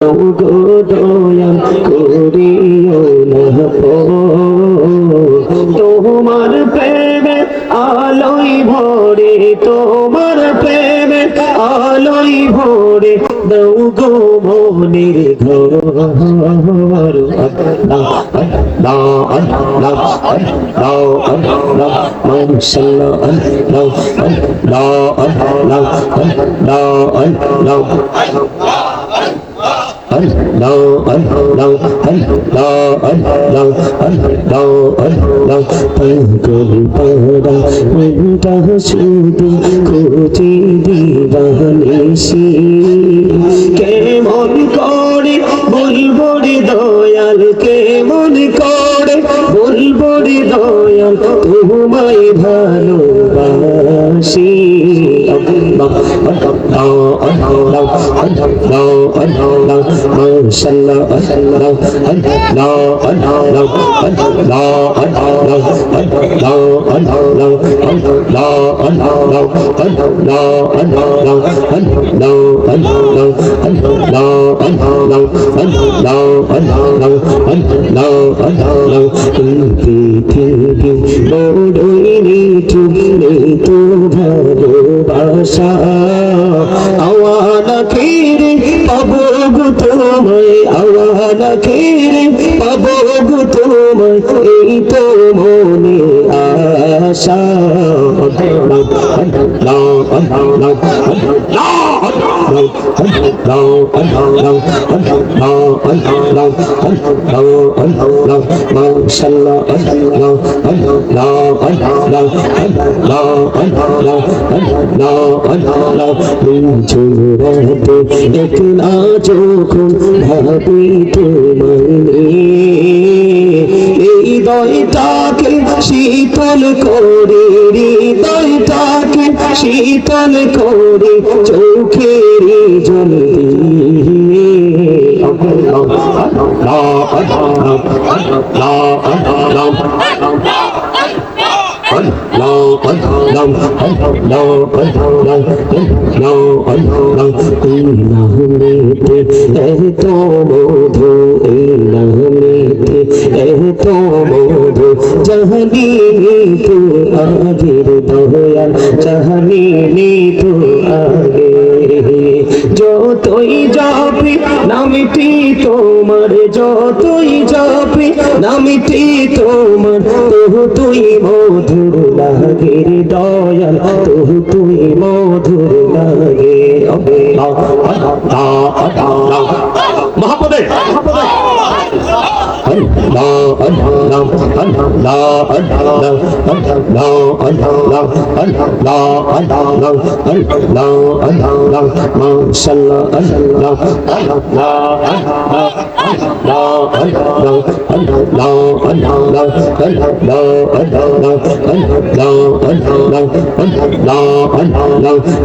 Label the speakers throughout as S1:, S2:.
S1: গো দয়াল করিও না তোমার প্রেমে আলোই ভরে তোমার প্রেমে আলোই ভরে দৌ গো মনের ঘর আল্লাহ পাগল পারা মনটা শুধু খুঁজে দিবানিসি কেমন করে বলব রে দয়াল কেমন করে বলব রে দয়াল তোমায় ভালোবাসি bậc ấn bậc đầu ấn đầu đầu ấn đầu đầu ấn đầu đầu màu xanh đầu ấn đầu ấn đầu ấn đầu đầu ấn đầu đầu ấn đầu đầu ấn đầu đầu ấn đầu đầu ấn đầu đầu ấn đầu đầu ấn đầu đầu ấn đầu đầu ấn đầu ấn đầu ấn đầu ấn đầu ấn đầu ấn đầu ấn đầu ấn đầu ấn đầu ấn đầu từng từ thiên thiên đô đối đi chung để tu vào ভালোবাসা Awana ফিরে পাবো গো তোমায় Awana ফিরে পাবো গো তোমায় এই তো মনে আশা একলা যখন ভাবি তোমায় এই দয়টাকে শীতল করে হৃদয়টাকে শীতল করে চোখের জল দিয়ে এত মধু এই এত মধু জাহানি তো আগের দয়াল, জাহানি তো আগে। যতই যাবে নামটি তোমার, যতই যাবে নামটি তোমার তহু তুই মধুর লাগে দয়াল তহু তুই মধুর লাগে মহাপদে la la la la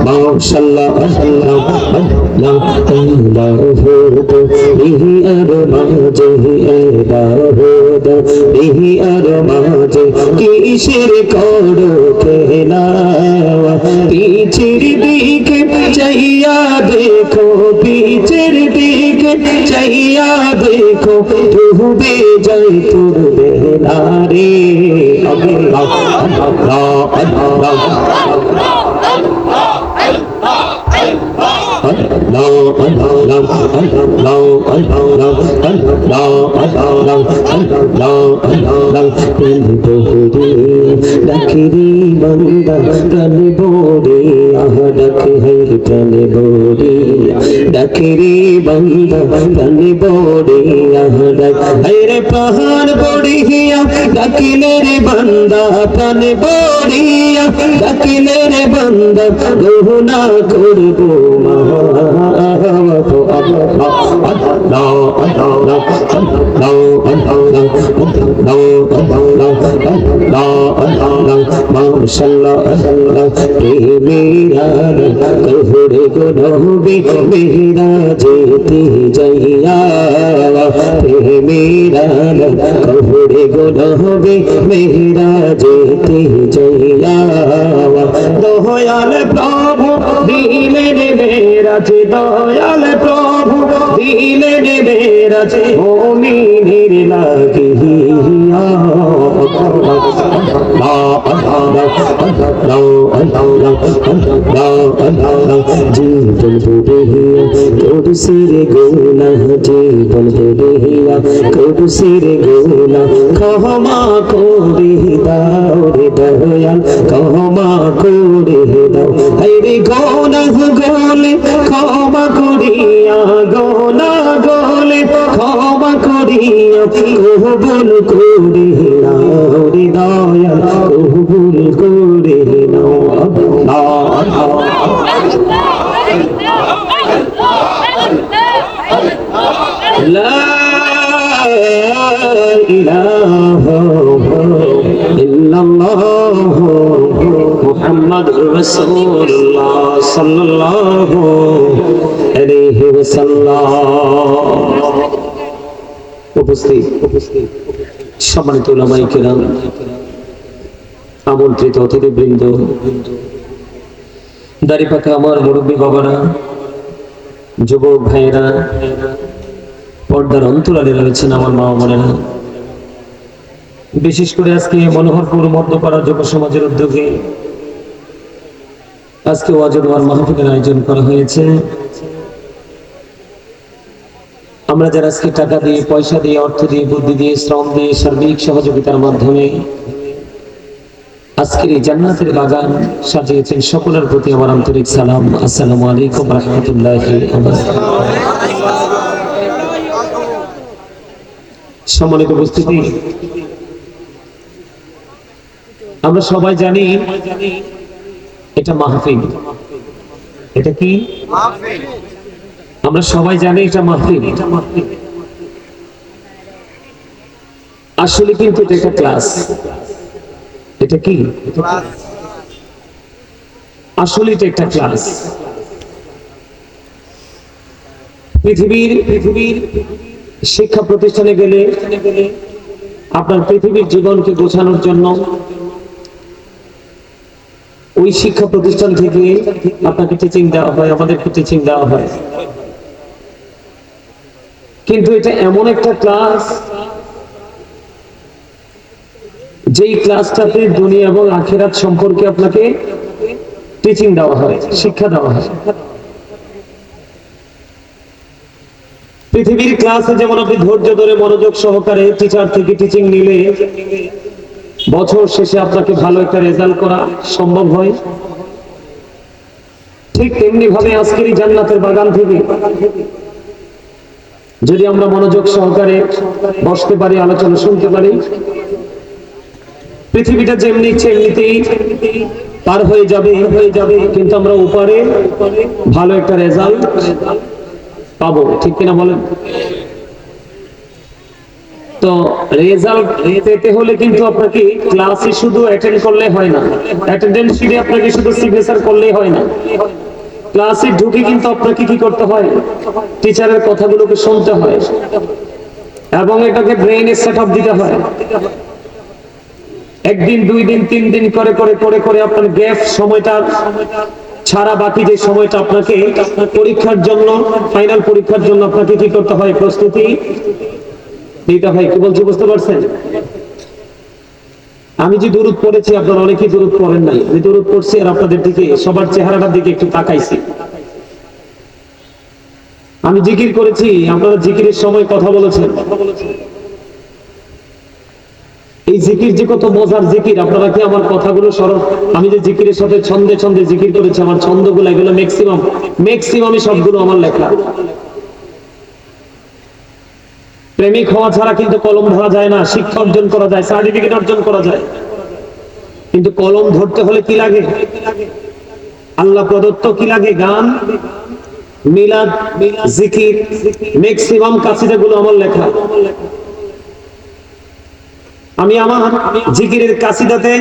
S1: মাশাল্লাহ মাশাল্লাহ আল্লাহ আল্লাহ ভূত ইহি আর মাঝে আল্লাহ ভূত ইহি কিসের করো দিকে চাইয়া দেখো পিছের দিকে চাইয়া দেখো ডুবে যাই তোর বেলারে আল্লাহ আল্লাহ আল্লাহ। ডাকিরি বন্দা কানে বোরে আহ ডাকে হের কানে বোরে ডাকিরি বন্দা কানে বোরে আহ ডাক হেরে পাহাড় বড়িয়া ডাকিলে রে বন্দা কানে বড়িয়া কাকিনের বন্ধ গহনা করব মহা। মেহরা যেতে যাইয়া মেহরা কবরে গোলবে মেহরা যেতে যাইয়া দয়াল প্রভু দিলে মেহরা দয়াল প্রভু। দিলেন মেরাজ মুমিনের লাগিয়া জীবন বুড়িয়া কুরসির গোনা জীবন বুড়িয়া কুরসির গোনা। ক্ষমা করে দাও রে দয়াল, ক্ষমা করে দাও। রে গোনা গোলে, ক্ষমা করিয়া গোনা গোলে, ক্ষমা করিয়া কবুল করে নাও রে দয়াল, কবুল করে নাও। محمد رسول الله صلى الله عليه وسلم উপস্থিত উপস্থিত সম্মানিত ওলামাই কেরাম আমন্ত্রিত অতিথিবৃন্দ দাড়ি পাকা আমার মুরব্বী বাবারা যুবক ভাইয়েরা পর্দার অন্তরালে রয়েছেন আমার মা বোনেরা। বিশেষ করে আজকে মনোহরপুর মধ্যপাড়া যুব সমাজের উদ্যোগে আজকে ওয়াজুর মাহফিলের আয়োজন করা হয়েছে। আমরা যারা আজকে টাকা দিয়ে, পয়সা দিয়ে, অর্থ দিয়ে, বুদ্ধি দিয়ে, শ্রম দিয়ে, সার্বিক সহযোগিতার মাধ্যমে আজকের এই জান্নাতের বাগান সাজিয়েছেন, সকলের প্রতি আমার আন্তরিক সালাম। আসসালামু আলাইকুম রহমতুল্লাহ সম্মানিত উপস্থিতি। আমরা সবাই জানি এটা মাহফিল। এটা কি? আমরা সবাই জানি এটা মাহফিল। এটা মাহফিল আসলে কিন্তু এটা একটা ক্লাস। এটা কি? আসলে এটা একটা ক্লাস। পৃথিবীর পৃথিবীর শিক্ষা প্রতিষ্ঠানে গেলে আপনার পৃথিবীর জীবনকে গোছানোর জন্য ওই শিক্ষা প্রতিষ্ঠান থেকে আপনাকে টিচিং দেওয়া হয়, আমাদেরকে টিচিং দেওয়া হয়। কিন্তু এটা এমন একটা ক্লাস যেই ক্লাসটাতে দুনিয়া এবং আখেরাত সম্পর্কে আপনাকে টিচিং দেওয়া হয়, শিক্ষা দেওয়া হয়। পৃথিবীর ক্লাসে যেমন আপনি ধৈর্য ধরে মনোযোগ সহকারে টিচার থেকে টিচিং নিলে, বছর শেষে আপনাকে ভালো একটা রেজাল্ট করা সম্ভব হয়। ঠিক তেমনি ভাবে আজকের এই জান্নাতের বাগান থেকে যদি আমরা মনোযোগ সহকারে বসতে পারি, আলোচনা শুনতে পারি, পৃথিবীটা যেমনি ইচ্ছে এমনিতেই পার হয়ে যাবে হয়ে যাবে, কিন্তু আমরা উপরে ভালো একটা রেজাল্ট পাবো, ঠিক কিনা বলেন? তো রেজাল্ট পেতে হলে কিন্তু আপনাকে ক্লাসে শুধু অ্যাটেন্ড করলে হয় না অ্যাটেন্ডেন্স শিটে আপনাকে শুধু সিগনেচার করলেই হয় না। ক্লাসে ঢুকে কিন্তু আপনাকে কি করতে হয়? টিচারের কথাগুলোকে শুনতে হয় এবং এটাকে ব্রেইনে সেট দিতে হয়। একদিন, দুই দিন, তিন দিন করে করে করে করে আপনার গ্যাপ সময়টা ছাড়া বাকি যে সময়টা আপনাকে পরীক্ষার জন্য ফাইনাল পরীক্ষার জন্য আপনাকে কি করতে হয়? প্রস্তুতি দিতে হয়। কি বলছি, বুঝতে পারছেন? আমি যে দূরত পড়েছি, আপনারা অনেকেই দূরত পড়েন নাই। আমি দূরত পড়ছি আর আপনাদের দিকে, সবার চেহারাটার দিকে একটু তাকাইছি। আমি জিকির করেছি, আপনারা জিকিরের সময় কথা বলেছেন কথা বলেছেন। এই জিকির যে কত মজার জিকির। আপনারা কি আমার কথাগুলো সরল আমি যে জিকিরের সাথে ছন্দে ছন্দে জিকির করেছি, আমার ছন্দগুলো এগুলো ম্যাক্সিমাম ম্যাক্সিমামই সবগুলো আমার লেখা। প্রেমিক হওয়া ছাড়া কিন্তু কলম ধরা যায় না, শিক্ষা অর্জন করা যায় সার্টিফিকেট অর্জন করা যায়। কিন্তু কলম ধরতে হলে কি লাগে? আল্লাহ প্রদত্ত কি লাগে? গান, মিলাদ, জিকির ম্যাক্সিমাম কাছিদাগুলো আমার লেখা। আমি আমার জিকিরের কাসিদাতে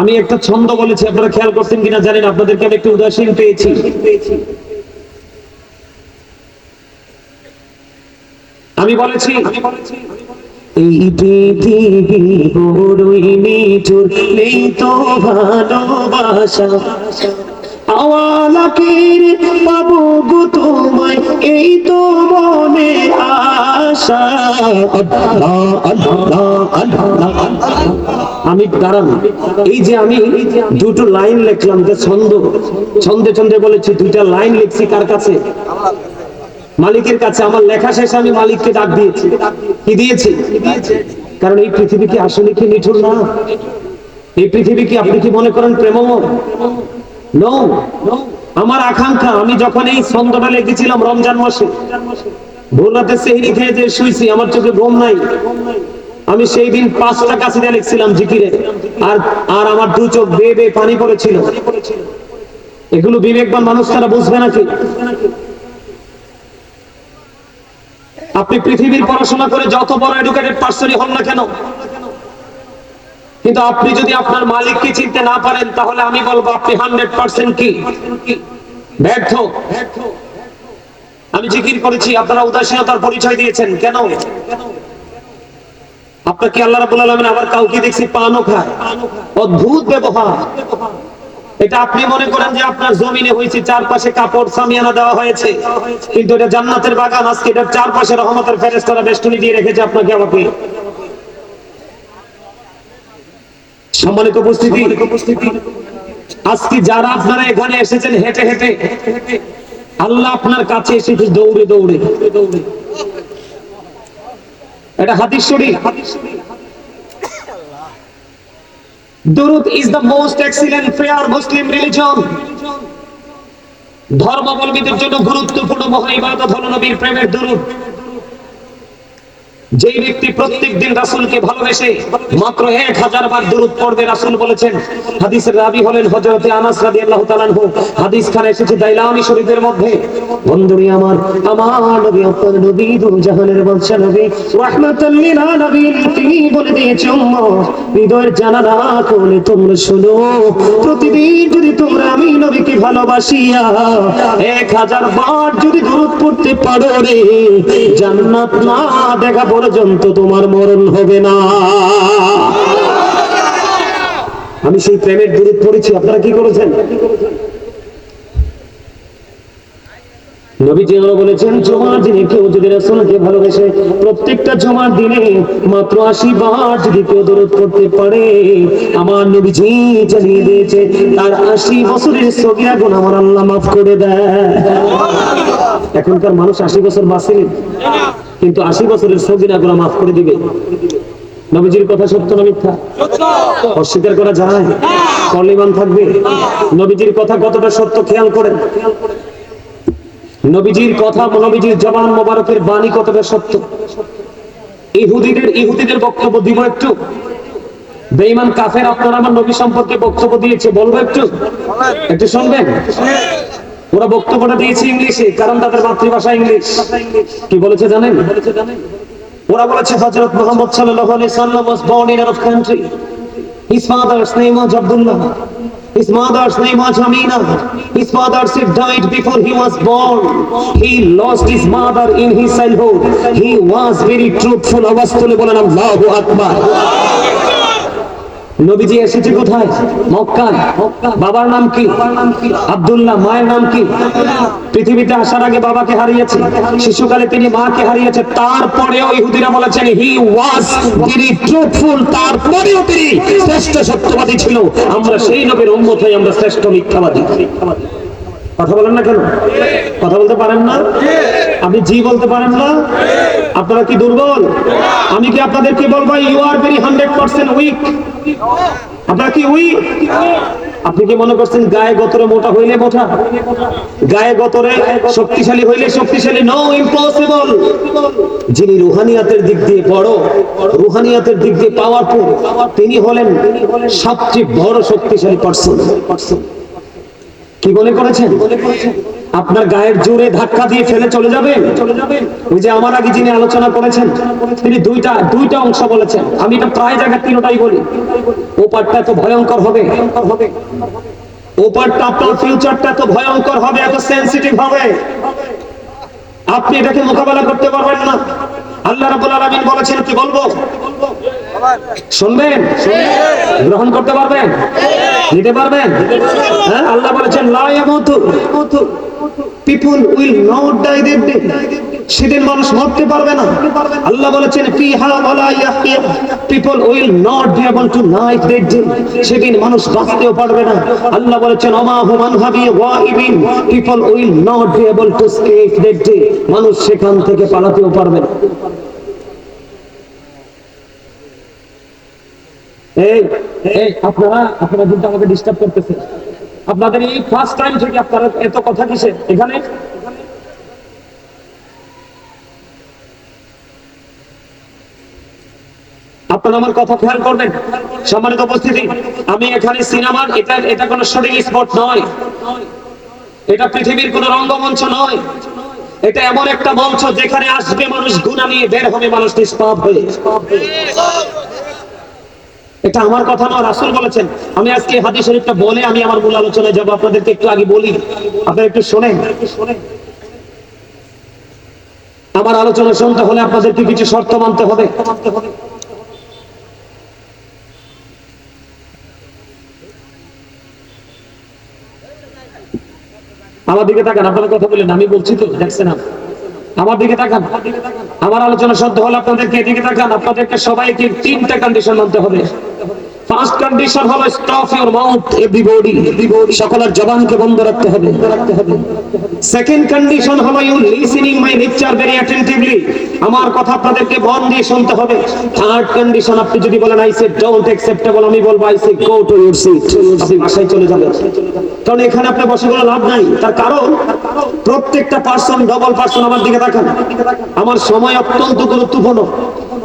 S1: আমি একটা ছন্দ বলেছি, আপনারা খেয়াল করছেন কিনা জানেন, আপনাদেরকে আমি একটু উদাসীন পেয়েছি। আমি বলেছি, এই ভালোবাসা। আওয়াজ
S2: পাবো গো তোমায়, এই তো মনে
S1: আমি দাঁড়ান, এই যে আমি দুটো লাইন লিখলাম যে ছন্দ, ছন্দে ছন্দে বলেছি, দুইটা লাইন লিখছি কার কাছে? মালিকের কাছে। আমার লেখা শেষে আমি মালিককে ডাক দিয়েছি। কি দিয়েছি? কারণ এই পৃথিবী কি আসলে কি নিঠুর না? এই পৃথিবী কি আপনি কি মনে করেন প্রেমময়? নো আমার আকাঙ্ক্ষা, আমি যখন এই ছন্দটা লিখেছিলাম রমজান মাসে, ভোর রাতে সেহরি খেয়ে যে শুইছি আমার চোখে ঘুম নাই। আমি সেই দিন পাঁচটা কাছে লিখছিলাম জিকিরে, আর আর আমার দু চোখ বেয়ে বেয়ে পানি পড়েছিল। এগুলো বিবেকবান মানুষ তারা বুঝবে নাকি? আপনি পৃথিবীর পড়াশোনা করে যত বড় এডুকেটেড পার্সনই হন না কেন কিন্তু আপনি যদি আপনার মালিককে চিনতে না পারেন, তাহলে আমি বলব আপনি হান্ড্রেড পার্সেন্ট কি? ব্যর্থ। আমি জিকির করেছি, আপনারা উদাসীনতার পরিচয় দিয়েছেন। কেন? আপনাকে আল্লাহ আবার কাউকে দেখছি অদ্ভুত ব্যবহার। এটা আপনি মনে করেন যে আপনার জমিনে হয়েছে, চারপাশে কাপড় সামিয়ানা দেওয়া হয়েছে। কিন্তু এটা জান্নাতের বাগান, আজকে চারপাশে রহমতের ফেরেশতারা বেষ্টনী দিয়ে রেখেছে আপনাকে আমাকে। সম্মানিত উপস্থিতি। আজকে যারা আপনারা এখানে এসেছেন হেঁটে হেঁটে, আল্লাহ আপনার কাছে এসেছে দৌড়ে দৌড়ে। এটা হাদিস শরীফ। দুরুদ is the most excellent prayer Muslim religion. ধর্মাবলম্বীদের জন্য গুরুত্বপূর্ণ মহা ইবাদত হলো নবীর প্রেমের দুরুদ। যেই ব্যক্তি প্রত্যেক দিন রাসূলকে ভালোবেসে মাত্র এক হাজার বার দুরুদ পড়বে, রাসূল বলেছেন, হাদিসের রাবি হলেন হযরতে আনাস রাদিয়াল্লাহু তাআলা আনহু। হাদিস খানে এসেছে দাইলামি শরীফের মধ্যে। বন্ধুরি আমার আমার নবী, আপনার নবী দু জাহানের বাদশা নবী, রাহমাতাল লিল আলামিন তিনি বলে দিয়েছে, উম্মত, হৃদয়ের জানালা কোলে তোমরা শোনো। প্রতিদিন যদি তোমরা আমি এক হাজার বার যদি পড়তে পারো রে, জান্নাত না দেখা পর্যন্ত তোমার মরণ হবে না। আমি সেই প্রেমের দূরত পড়েছি, আপনারা কি করেছেন? এখনকার মানুষ আশি বছর বাঁচেনি কিন্তু আশি বছরের সগিরা গুণ মাফ করে দিবে। নবীজির কথা সত্য না মিথ্যা? অস্বীকার করা যায়? কলিমান থাকবে? নবীজির কথা কতটা সত্য খেয়াল করেন? নবীজির কথা, নবীজির জবান মোবারকের বাণী কতটা সত্য? ইহুদিদের ইহুদিদের বক্তব্য দিব একটু? বেঈমান, কাফের, আপনারা আমার নবী সম্পর্কে বক্তব্য দিয়েছে, বলব একটু? একটু শুনবেন? ওরা বক্তব্যটা দিয়েছে ইংলিশে, কারণ তাদের মাতৃভাষা ইংলিশ। কি বলেছে জানেন? ওরা বলেছে, হযরত মুহাম্মদ সাল্লাল্লাহু আলাইহি সাল্লাম was born in Arab country. His father's name was Abdullah. His mother's name was Amina. His father Sif died before he was born. He lost his mother in his childhood. He was very truthful. Awastule bolan Allahu Akbar. নবীজি এসেছে কোথায়? মক্কায়। বাবার নাম কি? আব্দুল্লাহ, মায়ের নাম কি? পৃথিবীতে আসার আগে বাবাকে হারিয়েছে। শিশুকালে তিনি মাকে হারিয়েছে। তারপরেও ইহুদিরা বলেছেন হি ওয়াজ ভেরি ট্রুথফুল তারপরেও তিনি শ্রেষ্ঠ সত্যবাদী ছিল। আমরা সেই নবীর উম্মত হয়ে আমরা শ্রেষ্ঠ মিথ্যাবাদী। কথা বলেন না কেন? কথা বলতে পারেন না? আপনি জি বলতে পারেন না? আপনারা কি দুর্বল? আমি কি আপনাদেরকে বলব you are very hundred percent weak আপনারা কি উইক আপনি কি মনে করছেন, গায়ে গতরে মোটা হইলে মোটা গায়ে গতরে শক্তিশালী হইলে শক্তিশালী নো ইম্পসিবল যিনি রুহানিয়াতের দিক দিয়ে বড়, রুহানিয়াতের দিক দিয়ে পাওয়ারফুল তিনি হলেন সবচেয়ে বড় শক্তিশালী পার্সন কি মনে করেছেন? আপনার গায়ের জোরে ধাক্কা দিয়ে ফেলে চলে যাবেন? ওই যে আমার আগে যিনি আলোচনা করেছেন, তিনি দুইটা দুইটা অংশ বলেছেন। আমি এটা প্রায় জায়গায় তিনটাই বলি। ও পার্টটা এত ভয়ঙ্কর হবে। ভয়ঙ্কর হবে ও আপনার ফিউচারটা এত ভয়ঙ্কর হবে, এত সেনসিটিভ হবে। আপনি এটাকে মোকাবেলা করতে পারবেন না। আল্লাহ রাব্বুল আলামিন বলেছেন, কি বলব? শুনবেন? গ্রহণ করতে পারবেন? নিতে পারবেন? হ্যাঁ আল্লাহ বলেছেন
S2: people will not die day সেদিন মানুষ মরতে পারবে না। আল্লাহ বলেছেন
S1: people will not be able to life that day সেদিন মানুষ বাঁচতেও পারবে না। আল্লাহ বলেছেন অমা হুমান হাবি ওয়াইবিন। People will not be able to escape that day মানুষ সেখান থেকে পালাতেও পারবে না। এই এই, আপনারা আপনারা কিন্তু আমাকে ডিস্টার্ব আপনাদের এই ফার্স্ট টাইম থেকে আপনারা এত কথা এখানে? আপনারা আমার কথা খেয়াল করবেন? সম্মানিত উপস্থিতি, আমি এখানে সিনেমার, এটা এটা কোনো শুটিং স্পট নয়। এটা পৃথিবীর কোনো রঙ্গমঞ্চ নয়। এটা এমন একটা মঞ্চ যেখানে আসবে মানুষ গুণা নিয়ে বের হবে, মানুষ নিষ্পাপ হয়ে। এটা আমার কথা নয় রাসূল বলেছেন। আমি আজকে হাদিস শরীফটা বলে আমি আমার মূল আলোচনায় যাব, আপনাদেরকে একটু আগে বলি। আপনারা একটু শোনেন। আমার আলোচনা শুনতে হলে আপনাদেরকে কিছু শর্ত মানতে হবে। আমার দিকে তাকান, আপনারা কথা বলেন, আমি বলছি তো, দেখছেন না আমার দিকে তাকান। আমার আলোচনা সদ্য হলো আপনাদেরকে এদিকে তাকান। আপনাদেরকে সবাইকে তিনটা কন্ডিশন মানতে হবে। ফার্স্ট কন্ডিশন হলো stop your mouth everybody everybody সকলের জবানকে বন্ধ রাখতে হবে। রাখতে হবে সেকেন্ড কন্ডিশন হলো you listening my lecture very attentively আমার কথা আপনাদেরকে মন দিয়ে শুনতে হবে। থার্ড কন্ডিশন আপনি যদি বলেন আই সে ডোন্ট অ্যাকসেপ্টেবল আমি বলব I say go to your seat আপনি বাসায় চলে যাবেন। কারণ এখানে আপনি বসে কোনো লাভ নাই। তার কারণ, প্রত্যেকটা পার্সন ডবল পার্সন আমার দিকে তাকান। আমার সময় অত্যন্ত গুরুত্বপূর্ণ।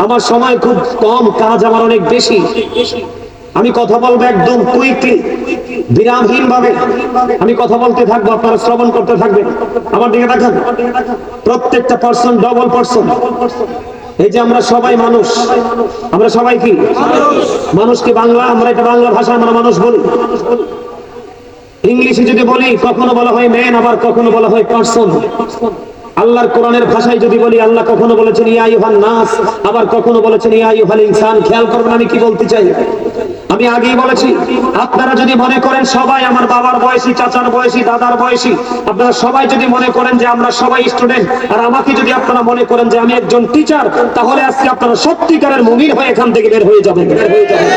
S1: আমার সময় খুব কম, কাজ আমার অনেক বেশি। আমি কথা বলব একদম কুইকলি বিরামহীন ভাবে আমি কথা বলতে থাকব, আপনারা শ্রবণ করতে থাকবেন। আমার দিকে দেখান প্রত্যেকটা পার্সন ডবল পার্সন এই যে আমরা সবাই মানুষ, আমরা সবাই কি? মানুষকে বাংলা? আমরা এটা বাংলা ভাষা, আমরা মানুষ বলি। ইংলিশে যদি বলি, কখনো বলা হয় ম্যান আবার কখনো বলা হয় পার্সন আল্লাহর কোরআনের ভাষায় যদি বলি, আল্লাহ কখনো বলেছেন, ইয়া ইউহান নাস। আবার কখনো বলেছেন, ইয়া ইউহাল ইনসান। খেয়াল করবেন আমি কি বলতে চাই? আমি আগেই বলেছি, আপনারা যদি মনে করেন সবাই আমার বাবার বয়সী, চাচার বয়সী, দাদার বয়সী, আপনারা সবাই যদি মনে করেন যে আমরা সবাই স্টুডেন্ট আর আমাকে যদি আপনারা মনে করেন যে আমি একজন টিচার তাহলে আজকে আপনারা সত্যিকারের মুমিন হয়ে এখান থেকে বের হয়ে যাবেন। বের হয়ে যাবেন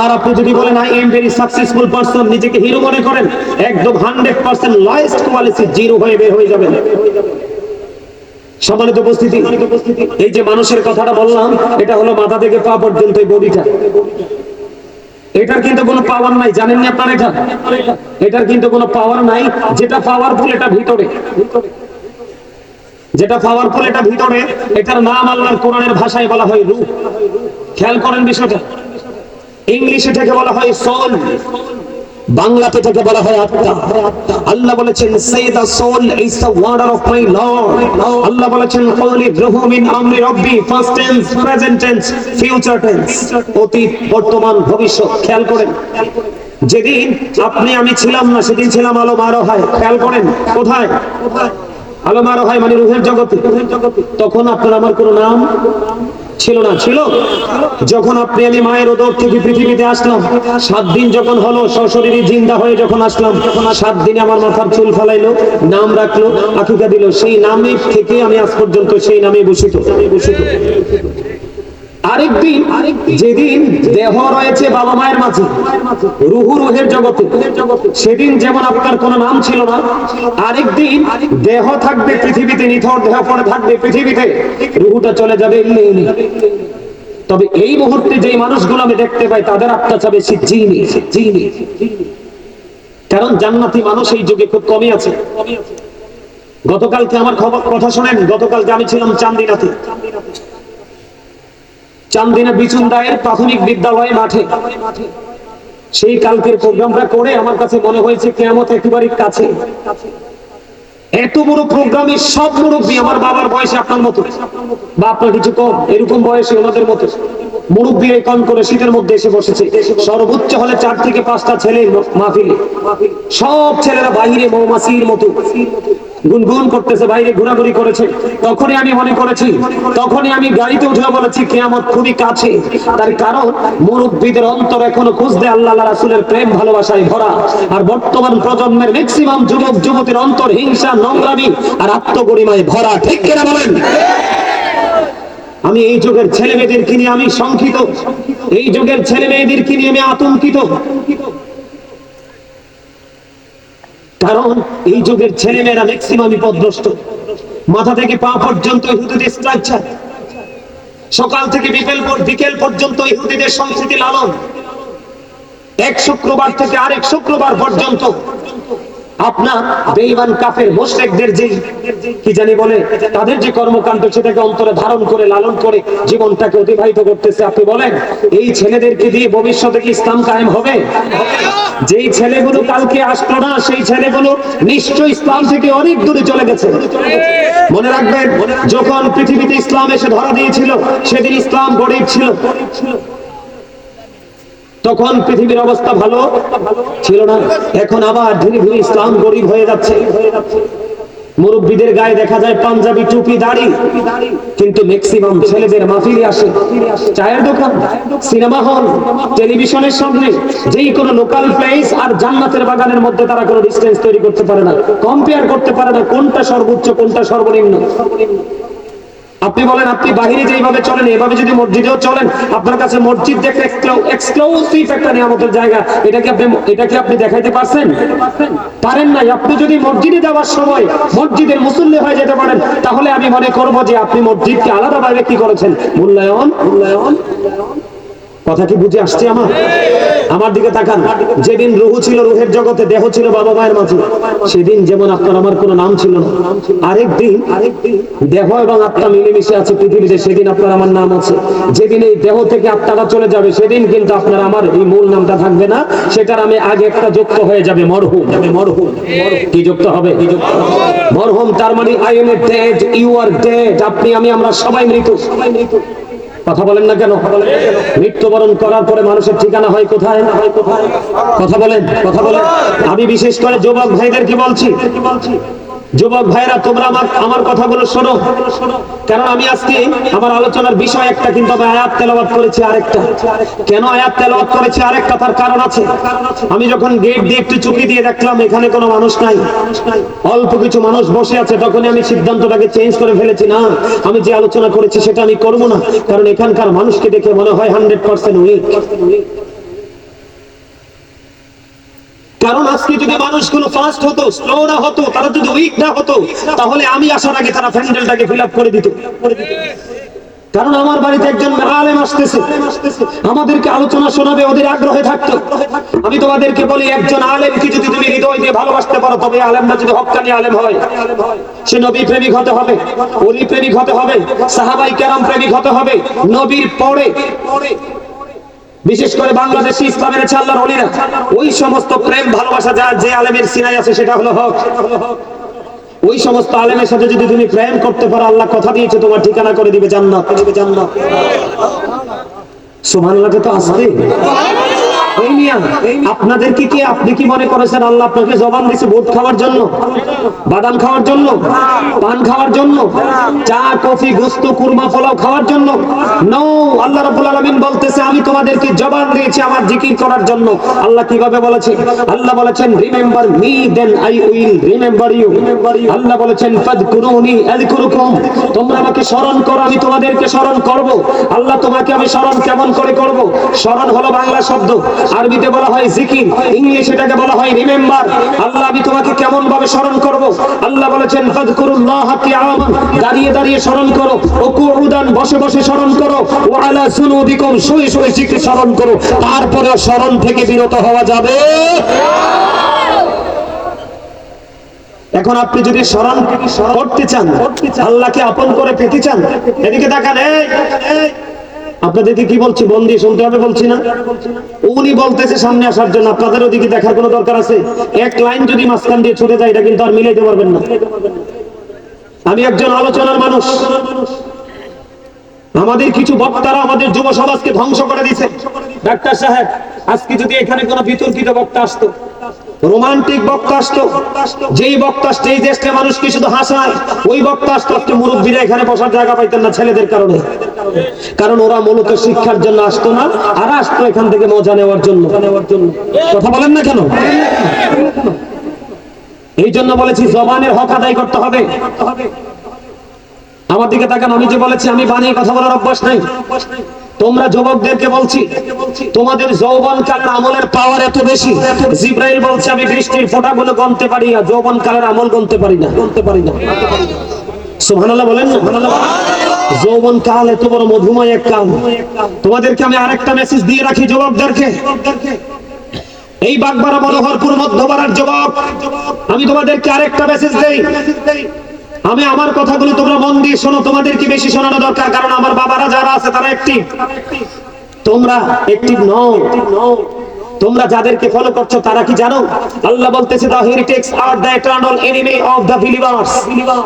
S1: আর আপনি যদি বলেন I am very successful person নিজেকে হিরো মনে করেন, একদম hundred percent lowest quality zero হয়ে বের হয়ে যাবেন। সম্মানিত উপস্থিতি, এই যে মানুষের কথাটা বললাম, এটা হলো মাথা থেকে পা পর্যন্ত এই বডিটা। এটার কিন্তু কোনো পাওয়ার নাই জানেননি আপনারা এটা? এটার কিন্তু কোনো পাওয়ার নাই, যেটা পাওয়ারফুল এটা ভিতরে। যেটা পাওয়ারফুল এটা ভিতরে, এটার নাম আল্লাহর কোরআনের ভাষায় বলা হয় রূপ। খেয়াল করেন বিষয়টা। ইংলিশে থেকে বলা হয় সোল বাংলাতে থেকে বলা হয় আত্মা। আল্লাহ বলেছেন say the soul is the order of my lord. আল্লাহ বলেছেন কওলি রুহু মিন আমরি রব্বি, first tense, present tense, future tense. অতীত, বর্তমান, ভবিষ্যৎ, খেয়াল করেন। যেদিন আপনি, আমি ছিলাম না, সেদিন ছিলাম আলো মারো হয়। খেয়াল করেন, কোথায়? আলো মারো হয় মানে রুহের জগতে। তখন আপনার আমার কোনো নাম? ছিল না, ছিল? যখন আপনি আমি মায়ের ওদর থেকে পৃথিবীতে আসলাম, সাত দিন যখন হলো, সশরীরী জিন্দা হয়ে যখন আসলাম তখন সাত দিনে আমার মাথার চুল ফেলাইলো, নাম রাখল, আকিকা দিল। সেই নামে থেকে আমি আজ পর্যন্ত সেই নামে বসিত ভূষিত। আরেকদিন, যেদিন দেহ রয়েছে বাবা মায়ের মাঝে, রুহু রুহের জগতে, সেদিন যেমন আপনার নাম ছিল না, আরেকদিন দেহ থাকবে পৃথিবীতে, নিথর দেহ থাকবে পৃথিবীতে, রুহুটা চলে যাবে। তবে এই মুহূর্তে যেই মানুষগুলো আমি দেখতে পাই, তাদের আত্মা চাবে জিনি জিনি কারণ জান্নাতি মানুষ এই যুগে খুব কমই আছে। গতকালকে আমার খবর, কথা শোনেন, গতকালকে আমি ছিলাম চান্দিনাতে। চান্দিনা বিচুন্দায়ের প্রাথমিক বিদ্যালয় মাঠে। সেই কালকের প্রোগ্রামটা করে আমার কাছে মনে হয়েছে কেমত একেবারে কাছে। এত বড় প্রোগ্রামে সব মুরব্বী আমার বাবার বয়সে আপনার মতো, বা আপনার কিছু কম, এরকম বয়সে ওনাদের মতো। মুরব্বী কন করে শীতের মধ্যে এসে বসেছে। সর্বোচ্চ হলে চার থেকে পাঁচটা ছেলে মাহফিলে। সব ছেলেরা বাইরে মৌমাছির মতো গুনগুন করতেছে, বাইরে ঘোরাঘুরি করেছে। তখনই আমি মনে করেছি, তখনই আমি গাড়িতে উঠে বলেছি, কেয়ামত খুবই কাছে। তার কারণ, মুরব্বীদের অন্তর এখনও খুঁজতে আল্লাহ রাসূলের প্রেম, ভালোবাসায় ভরা। আর বর্তমান প্রজন্মের ম্যাক্সিমাম যুবক যুবতীর অন্তর হিংসা, নোংরামি আর আত্মগরিমায় ভরা। ঠিক কিনা বলেন? আমি এই যুগের ছেলে মেয়েদেরকে নিয়ে আমি শঙ্কিত। এই যুগের ছেলে মেয়েদেরকে নিয়ে আমি আতঙ্কিত। কারণ এই যুগের ছেলে মেয়েরা ম্যাক্সিমাম বিপদগ্রস্ত। মাথা থেকে পা পর্যন্ত ইহুদিদের স্ট্রাকচার সকাল থেকে বিকেল পর- বিকেল পর্যন্ত ইহুদিদের সংস্কৃতি লালন। এক শুক্রবার থেকে আরেক শুক্রবার পর্যন্ত আপনার বেঈমান কাফের মুশরিকদের যে, কি জানি বলে, তাদের যে কর্মকাণ্ড সেটাকে অন্তরে ধারণ করে, লালন করে জীবনটাকে অতিবাহিত করতেছে। আপনি বলেন, এই ছেলেদেরকে দিয়ে ভবিষ্যতে কি ইসলাম কায়েম হবে? যেই ছেলেগুলো কালকে আসতো না, সেই ছেলেগুলো নিশ্চয় ইসলাম থেকে অনেক দূরে চলে গেছে। মনে রাখবেন, যখন পৃথিবীতে ইসলাম এসে ধরা দিয়েছিল, সেদিন ইসলাম গরিব ছিল। তখন পৃথিবীর অবস্থা ভালো ছিল না। এখন আবার ধীরে ধীরে ইসলাম গরিব হয়ে যাচ্ছে। মুরব্বীদের গায়ে দেখা যায় পাঞ্জাবি, টুপি, দাড়ি। কিন্তু ম্যাক্সিমাম ছেলেদের মাহফিলে আসে। চায়ের দোকান, সিনেমা হল, টেলিভিশনের সামনে যেই কোনো লোকাল প্লেস আর জান্নাতের বাগানের মধ্যে তারা কোনো ডিস্টেন্স তৈরি করতে পারে না। কম্পেয়ার করতে পারে না কোনটা সর্বোচ্চ, কোনটা সর্বনিম্ন। আপনি বলেন, আপনি বাহিরে যেভাবে চলেন, এভাবে যদি মসজিদেও চলেন, আপনার কাছে মসজিদ দেখে এক্সক্লুসিভ একটা নিয়ামতের জায়গা। এটাকে আপনি এটাকে আপনি দেখাইতে পারছেন? পারেন নাই। আপনি যদি মসজিদে যাওয়ার সময় মসজিদের মুসল্লি হয়ে যেতে পারেন, তাহলে আমি মনে করব যে আপনি মসজিদকে আলাদাভাবে কি করেছেন? মূল্যায়ন মূল্যায়ন। কথা কি বুঝে আসছে আমার? আমার দিকে তাকান। যেদিন রুহু ছিল, রুহের জগতে দেহ ছিল বাবা মায়ের মাঝে। সেদিন যেমন আপনার, আমার কোনো নাম ছিল না। আরেকদিন আরেকদিন দেহ এবং আত্মা মিলেমিশে আছে পৃথিবীতে, সেদিন আপনার আমার নাম আছে। যেদিন এই দেহ থেকে আত্মাটা চলে যাবে, সেদিন কিন্তু আপনার আমার এই মূল নামটা থাকবে না। সেটার আমি আগে একটা যুক্ত হয়ে যাবে, মরহুম। মরহুম। কি যুক্ত হবে? কি যুক্ত মরহুম, তার মানে I am a dead you are dead আপনি, আমি, আমরা সবাই মৃত সবাই মৃত। কথা বলেন না কেন? মৃত্যুবরণ করার পরে মানুষের ঠিকানা হয় কোথায়? না হয় কোথায় কথা বলেন কথা বলেন। আমি বিশেষ করে যুবক ভাইদেরকে বলছি যুবক ভাইরা তোমরা আমার আমার কথাগুলো শোনো। কারণ আমি আজকে আমার আলোচনার বিষয় একটা, কিন্তু আমি আয়াত তেলাওয়াত করেছি আরেকটা। কেন আয়াত তেলাওয়াত করেছি আরেকটা? তার কারণ আছে। আমি যখন গেট দিয়ে একটু চুকি দিয়ে দেখলাম, এখানে কোনো মানুষ নাই। অল্প কিছু মানুষ বসে আছে, তখনই আমি সিদ্ধান্তটাকে চেঞ্জ করে ফেলেছি, না, আমি যে আলোচনা করেছি সেটা আমি করব না। কারণ এখানকার মানুষকে দেখে মনে হয় হান্ড্রেড পার্সেন্ট উইক কারণ আজকে যদি মানুষগুলো ফাস্ট হতো স্লো না হতো, তারা যদি উইক না হতো, তাহলে আমি আসার আগে তারা প্যান্ডেলটাকে ফিল আপ করে দিত। কারণ আমার বাড়িতে একজন আলেম আসতেছে। আমাদেরকে আলোচনা শোনাবে, ওদের আগ্রহে থাকতো। আমি তোমাদেরকে বলি, একজন আলেমকে যদি তুমি হৃদয় দিয়ে ভালোবাসতে পারো, তবে আলেমটা যদি হক্কানি আলেম হয়, সে নবী প্রেমিক হতে হবে অলি প্রেমিক হতে হবে, সাহাবাই কেরাম প্রেমিক হতে হবে, নবীর পরে বিশেষ করে বাংলাদেশি ইসলামের আল্লাহর অলিরা ওই সমস্ত প্রেম, ভালোবাসা যা যে আলেমের সিনাই আছে, সেটা হলো হক। ওই সমস্ত আলেমের সাথে যদি তুমি প্রেম করতে পারো, আল্লাহ কথা দিয়েছে, তোমার ঠিকানা করে দিবে জান্নাত। দিবে জান্নাত সুবহানাল্লাহ, তো আসবে কি, আপনি কি মনে করেছেন আল্লাহ আপনাকে জবান ভোট খাওয়ার জন্য? বাদাম খাওয়ার জন্য? পান খাওয়ার জন্য? চা, কফি, গোস্ত, কুরমা, পোলাও খাওয়ার জন্য? আল্লাহ বলতেছে, আমি তোমাদেরকে জবান দিয়েছি আমার জিকির করার জন্য। আল্লাহ কীভাবে বলেছে আল্লাহ বলেছেন remember me then I will remember you আল্লাহ বলেছেন তোমরা আমাকে স্মরণ করো, আমি তোমাদেরকে স্মরণ করব। আল্লাহ তোমাকে আমি স্মরণ কেমন করে করব? স্মরণ হলো বাংলা শব্দ। আরবিতে বলা হয় জিকির ইংলিশে এটাকে বলা হয় রিমেম্বার। আল্লাহ আমি তোমাকে কেমন ভাবে স্মরণ করব? আল্লাহ বলেছেন ফাদকুরুল্লাহ কিয়ামান দাঁড়িয়ে দাঁড়িয়ে স্মরণ করো। ও কুউদান বসে বসে স্মরণ করো। ও আলা সুনুদিকুম শুয়ে শুয়ে জিকির স্মরণ করো। তারপরে স্মরণ থেকে বিরত হওয়া যাবে। এখন আপনি যদি স্মরণ করতে চান আল্লাহকে আপন করে পেতে চান এদিকে এই, এই। আপনাদেরকে কি বলছি? দিয়ে শুনতে হবে বলছি না? উনি বলতেছে সামনে আসার জন্য। আপনাদের ওদিকে দেখার কোনো দরকার আছে? এক লাইন যদি মাঝখান দিয়ে ছুটে যায়, এটা কিন্তু আর মিলাইতে পারবেন না। আমি একজন আলোচনার মানুষ।
S2: আমাদের কিছু বক্তারা আমাদের যুব সমাজকে ধ্বংস করে দিছে
S1: ডাক্তার সাহেব, আজকে যদি এখানে কোনো বিতর্কিত বক্তা আসতো
S2: রোমান্টিক বক্তা যেই বক্তা স্টেজ এসে মানুষকে শুধু হাসায়, ওই বক্তা আসতো মুরব্বীরা এখানে বসার জায়গা পাইতেন না ছেলেদের কারণে। কারণ ওরা মূলত শিক্ষার জন্য আসতো না, আর আসতো এখান থেকে মজা নেওয়ার জন্য। কথা বলেন না কেন? এই জন্য বলেছি, জবানের হক আদায় করতে হবে। আমার দিকে তাকান, আমি যে বলেছি, আমি বানিয়ে কথা বলার অভ্যাস নাই। তোমরা যুবকদেরকে বলছি, তোমাদের যৌবন কালের আমলের পাওয়ার এত বেশি। জিব্রাইল বলছে, আমি বৃষ্টির ফোঁটাগুলো গনতে পারি না, যৌবন কালের আমল গনতে পারি না। গনতে পারি না। সুবহানাল্লাহ বলেন না। যৌবন কাল এত বড় মধুময় এক কাল। তোমাদেরকে আমি আরেকটা মেসেজ দিয়ে রাখি যুবকদেরকে। এই বাগবাড়া মনোহরপুর মধ্যপাড়ার যুবক, আমি তোমাদেরকে আরেকটা মেসেজ দেই। আমি আমার কথাগুলো তোমরা মন দিয়ে শোনো, তোমাদেরকে বেশি শোনানো দরকার, কারণ আমার বাবারা যারা আছে, তারা একটি। তোমরা একটি নও। তোমরা যাদেরকে ফলো করছ, তারা কি জানো? আল্লাহ বলতেছে the heretics R the eternal enemy of the believers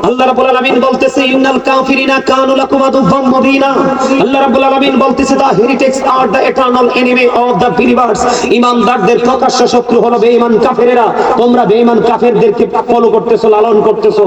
S2: আল্লাহ রাব্বুল আলামিন বলতেছে, ইন্নাল কাফিরিনা কানু লাকুম আদুওয়াম মুবিনা। আল্লাহ রাব্বুল আলামিন বলতেছে the heretics R the eternal enemy of the believers ঈমানদারদের প্রকাশ্য শত্রু হলো বেঈমান কাফেরেরা। তোমরা বেঈমান কাফেরদেরকে ফলো করতেছো, লালন করতেছো।